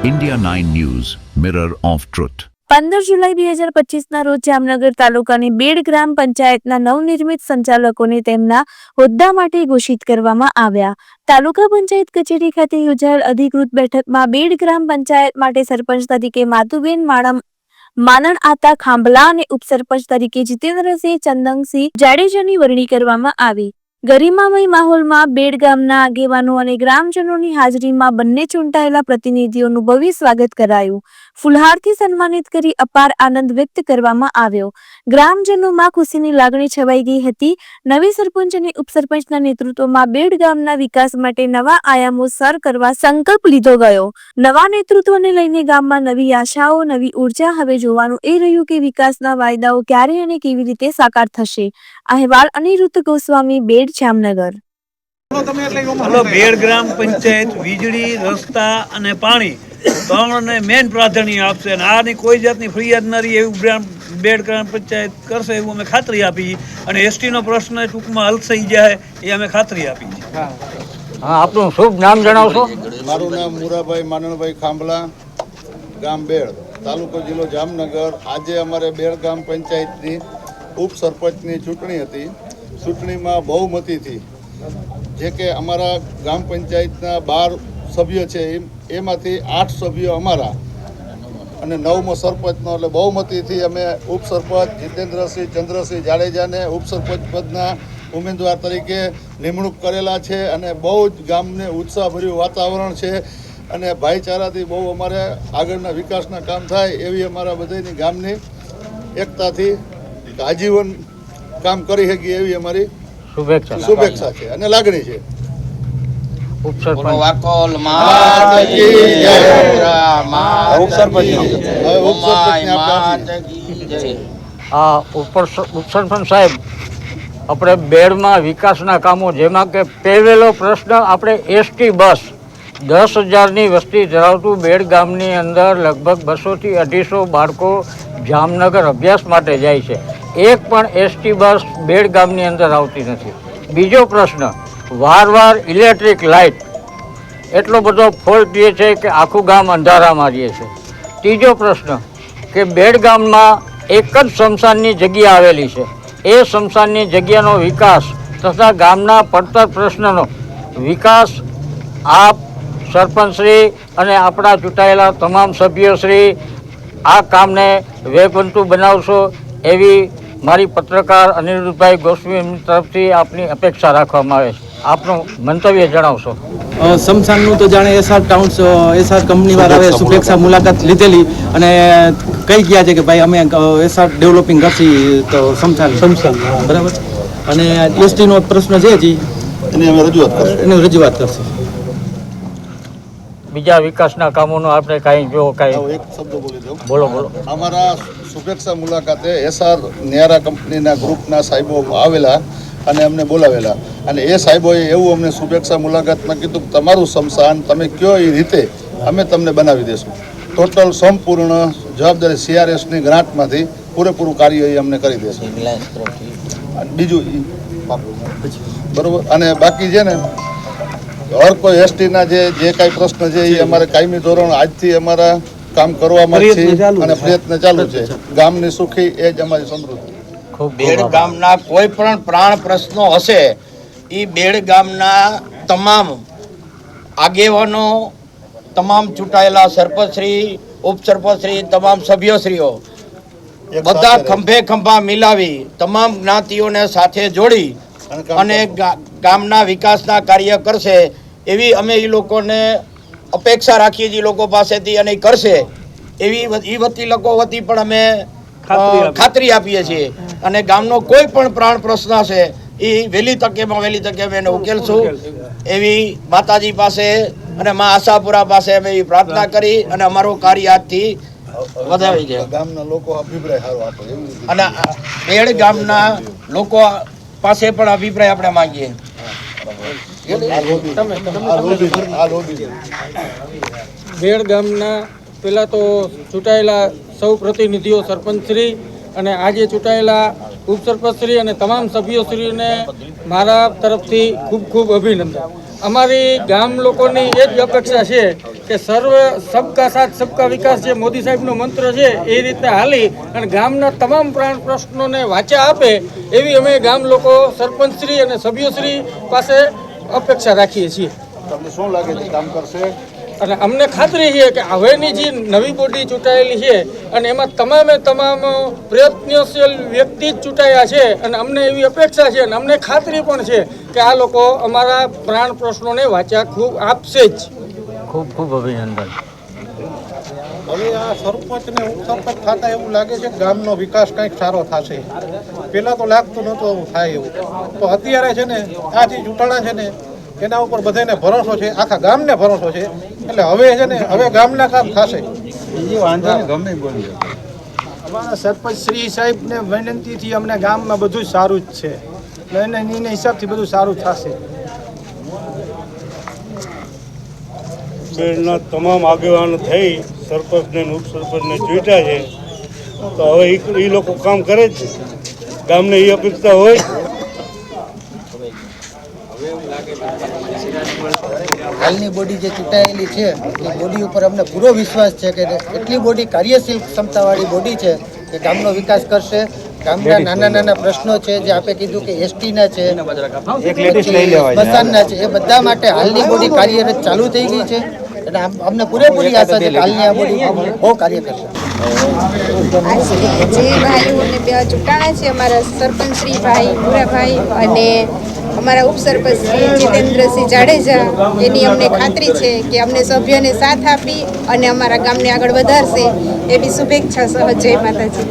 India 9 News, Mirror of Truth. પંદર જુલાઈ બે હજાર પચીસના રોજ જામનગર તાલુકાની બેડ ગ્રામ પંચાયતના નવનિર્મિત સંચાલકોને તેમના હોદ્દા માટે ઘોષિત કરવામાં આવ્યા તાલુકા પંચાયત કચેરી ખાતે યોજાયેલ અધિકૃત બેઠકમાં બેડ ગ્રામ પંચાયત માટે સરપંચ તરીકે માતુબેન માણમ માનણ આતા ખાંભલા અને ઉપસરપંચ તરીકે જીતેન્દ્રસિંહ ચંદનસિંહ જાડેજાની વરણી કરવામાં આવી ગરિમામય માહોલમાં બેડ ગામના આગેવાનો અને ગ્રામજનોની હાજરીમાં બંને ચૂંટાયેલા પ્રતિનિધિઓનું ભવ્ય સ્વાગત કરાયું. ફુલહારથી સન્માનિત કરી અપાર આનંદ વ્યક્ત કરવામાં આવ્યો. ગ્રામજનોમાં ખુશીની લાગણી છવાઈ ગઈ હતી. નવી સરપંચ અને ઉપસરપંચના નેતૃત્વમાં બેડ ગામના વિકાસ માટે નવા આયામો સર કરવા સંકલ્પ લીધો ગયો. નવા નેતૃત્વને લઈને ગામમાં નવી આશાઓ નવી ઊર્જા હવે જોવાનું એ રહ્યું કે વિકાસના વાયદાઓ ક્યારે અને કેવી રીતે સાકાર થશે. અહેવાલ અનિરુદ્ધ ગોસ્વામી બેડ જામનગર. હલો બેડ ગ્રામ પંચાયત વીજળી રસ્તા અને પાણી ત્રણને મેન પ્રાધાન્ય આપશે અને આની કોઈ જાતની ફરિયાદ ન રહી એવું ગ્રામ બેડ ગ્રામ પંચાયત કરશે એવું અમે ખાતરી આપી અને એસટીનો પ્રશ્ન ટૂંકમાં હલ થઈ જાય એ અમે ખાતરી આપી છે. હા. આપનું શુભ નામ જણાવશો? મારું નામ મુરાભાઈ માનણભાઈ ખાંભલા ગામ બેડ તાલુકો જિલ્લો જામનગર. આજે અમારે બેડ ગામ પંચાયતની ઉપસરપંચની ચૂંટણી હતી. ચૂંટણીમાં બહુમતીથી જે કે અમારા ગ્રામ પંચાયતના બાર સભ્યો છે એમ- એમાંથી આઠ સભ્યો અમારા. અને નવમો સરપંચનો એટલે બહુમતીથી અમે ઉપસરપંચ જીતેન્દ્રસિંહ ચંદ્રસિંહ જાડેજાને ઉપસરપંચ પદના ઉમેદવાર તરીકે નિમણૂક કરેલા છે અને બહુ જ ગામને ઉત્સાહભર્યું વાતાવરણ છે. અને ભાઈચારાથી બહુ અમારે આગળના વિકાસના કામ થાય એવી અમારા બધાની ગામની એકતાથી આજીવન કામ કરી શકીએ એવી અમારી શુભેચ્છા. શુભેચ્છા છે અને લાગણી છે. ઉપસરપંચ. સાહેબ આપણે બેડમાં વિકાસના કામો જેમાં કે પહેલો પ્રશ્ન આપણે એસટી બસ દસ હજારની વસ્તી ધરાવતું બેડ ગામની અંદર લગભગ બસોથી અઢીસો બાળકો જામનગર અભ્યાસ માટે જાય છે. એક પણ એસટી બસ બેડ ગામની અંદર આવતી નથી. બીજો પ્રશ્ન વાર વાર ઇલેક્ટ્રિક લાઇટ એટલો બધો ફોલ્ટ દે છે કે આખું ગામ અંધારામાં રહે છે. ત્રીજો પ્રશ્ન કે બેડ ગામમાં એક જ સ્મશાનની જગ્યા આવેલી છે. એ સ્મશાનની જગ્યાનો વિકાસ તથા ગામના પડતર પ્રશ્નનો વિકાસ આપ સરપંચશ્રી અને આપણા ચૂંટાયેલા તમામ સભ્યોશ્રી આ કામને વેગવંતુ બનાવશો એવી મારી પત્રકાર અનિરુદ્ધભાઈ ગોસ્વામી તરફથી આપની અપેક્ષા રાખવામાં આવે છે. આપનું મંતવ્ય જણાવશો. સમસાનનું તો જાણે એસઆર ટાઉન્સ એસઆર કંપની વાળા હવે સુપેક્ષા મુલાકાત. લીધેલી અને કહી ગયા છે કે ભાઈ અમે એસઆર ડેવલપિંગ કરશી તો સમસાન સમસાન બરાબર? અને એસટીનો પ્રશ્ન છે જી એની અમે રજૂઆત કરશું. એની રજૂઆત કરશે. બીજા વિકાસના કામોનો આપણે કાંઈ જો કાંઈ એક શબ્દ બોલી દઉં. બોલો બોલો. અમારા શુભેચ્છા મુલાકાતે એસઆર નેરા કંપનીના ગ્રુપના સાહેબો આવેલા. અને અમને બોલાવેલા. અને એ સાહેબોએ એવું અમને શુભેચ્છા મુલાકાતમાં કીધું કે તમારું સ્મશાન તમે કયો એ રીતે અમે તમને બનાવી દેશું. ટોટલ સંપૂર્ણ જવાબદારી સીઆરએસની ગ્રાન્ટમાંથી પૂરેપૂરું કાર્ય એ અમને કરી દેશે. બીજું બરોબર? અને બાકી છે ને હર કોઈ એસટીના જે જે કાંઈ પ્રશ્ન છે એ અમારે કાયમી ધોરણ આજથી અમારા કામ કરવામાં છે અને પ્રયત્ન ચાલુ છે. ગામની સુખી એ જ અમારી સમૃદ્ધિ. બેડ ગામના કોઈ પણ પ્રાણ પ્રશ્નો હશે એ બેડ ગામના તમામ આગેવાનો તમામ ચૂંટાયેલા સરપંચશ્રી ઉપસરપંચશ્રી તમામ સભ્યશ્રીઓ બધા ખંભે ખંભા મિલાવી તમામ જ્ઞાતિઓને સાથે જોડી અને ગામના વિકાસના કાર્ય કરશે એવી અમે એ લોકોને અપેક્ષા રાખીએ છીએ એ લોકો પાસેથી અને કરશે. એવી એ ઈ વતી લોકો વતી પણ અમે અ, ખાતરી આપી. ખાતરી આપીએ છીએ. અને ગામનો કોઈ પણ પ્રાણ પ્રશ્ન છે એ વહેલી તકેમાં વહેલી તકે અમે એને ઉકેલશું એવી માતાજી પાસે અને મા આશાપુરા પાસે અમે એવી પ્રાર્થના કરી અને અમારું કાર્ય આજથી વધાવી છે. ગામના લોકો અભિપ્રાય સારો આપે અને બેડ ગામના લોકો પાસે પણ અભિપ્રાય આપણે માંગીએ. બેડ ગામના પહેલાં તો ચૂંટાયેલા સૌ પ્રતિનિધિઓ સરપંચશ્રી અને આજે ચૂંટાયેલા ઉપસરપંચશ્રી અને તમામ સભ્યોશ્રીઓને મારા તરફથી ખૂબ ખૂબ અભિનંદન. અમારી ગામ લોકોની એ જ અપેક્ષા છે કે સર્વ સબકા સાથ, સબકા વિકાસ જે મોદી સાહેબનો મંત્ર છે એ રીતે હાલી અને ગામના તમામ પ્રાણ પ્રશ્નોને વાચા આપે એવી અમે ગામ લોકો સરપંચશ્રી અને સભ્યશ્રી પાસે અપેક્ષા રાખીએ છીએ. તમને શું લાગે છે, કામ કરશે? અને અમને ખાતરી છે કે હવેની જે નવી બોડી ચૂંટાયેલી છે અને એમાં તમામે તમામ પ્રયત્નશીલ વ્યક્તિ જ ચૂંટાયા છે અને અમને એવી અપેક્ષા છે અને અમને ખાતરી પણ છે કે આ લોકો અમારા પ્રાણ પ્રશ્નોને વાચા ખૂબ આપશે જ. ખૂબ ખૂબ અભિનંદન. હવે આ સરપંચ ને ઉપસરપંચ થતા એવું લાગે છે કે ગામનો વિકાસ કંઈક સારો થશે. પેલા તો લાગતું નહોતું એવું થાય એવું. તો અત્યારે છે ને આ જે ચૂંટણા છે ને એના ઉપર બધાને ભરોસો છે આખા ગામને ભરોસો છે. એટલે હવે છે ને હવે ગામના કામ થશે. અમારા સરપંચ શ્રી સાહેબને વિનંતીથી અમને ગામમાં બધું સારું જ છે. એટલે એને હિસાબથી બધું સારું થશે. બેડના તમામ આગેવાનો થઈ સરપંચને ને ઉપસરપંચને ચૂંટ્યા છે. તો હવે એ લોકો કામ કરે જ છે. ગામને એ અપેક્ષા હોય. હાલની બોડી જે ચૂંટાયેલી છે એ બોડી ઉપર અમને પૂરો વિશ્વાસ છે કે એટલી બોડી કાર્યશીલ ક્ષમતાવાળી બોડી છે કે ગામનો વિકાસ કરશે. ગામના નાના નાના પ્રશ્નો છે જે આપે કીધું કે એસટીના છે સ્મશાનના છે એ બધા માટે હાલની બોડી કાર્યરત ચાલુ થઈ ગઈ છે. એટલે અમને પૂરેપૂરી આશા છે હાલની આ બોડી બહુ કાર્ય કરશે. જે ભાઈઓને બે ચૂંટાણા છે અમારા સરપંચ શ્રી ભાઈ ભૂરાભાઈ અને અમારા ઉપસરપંચ શ્રી જીતેન્દ્રસિંહ જાડેજા, એની અમને ખાતરી છે કે અમને સભ્યોને સાથ આપી અને અમારા ગામને આગળ વધારશે, એવી શુભેચ્છા સહ જય માતાજી.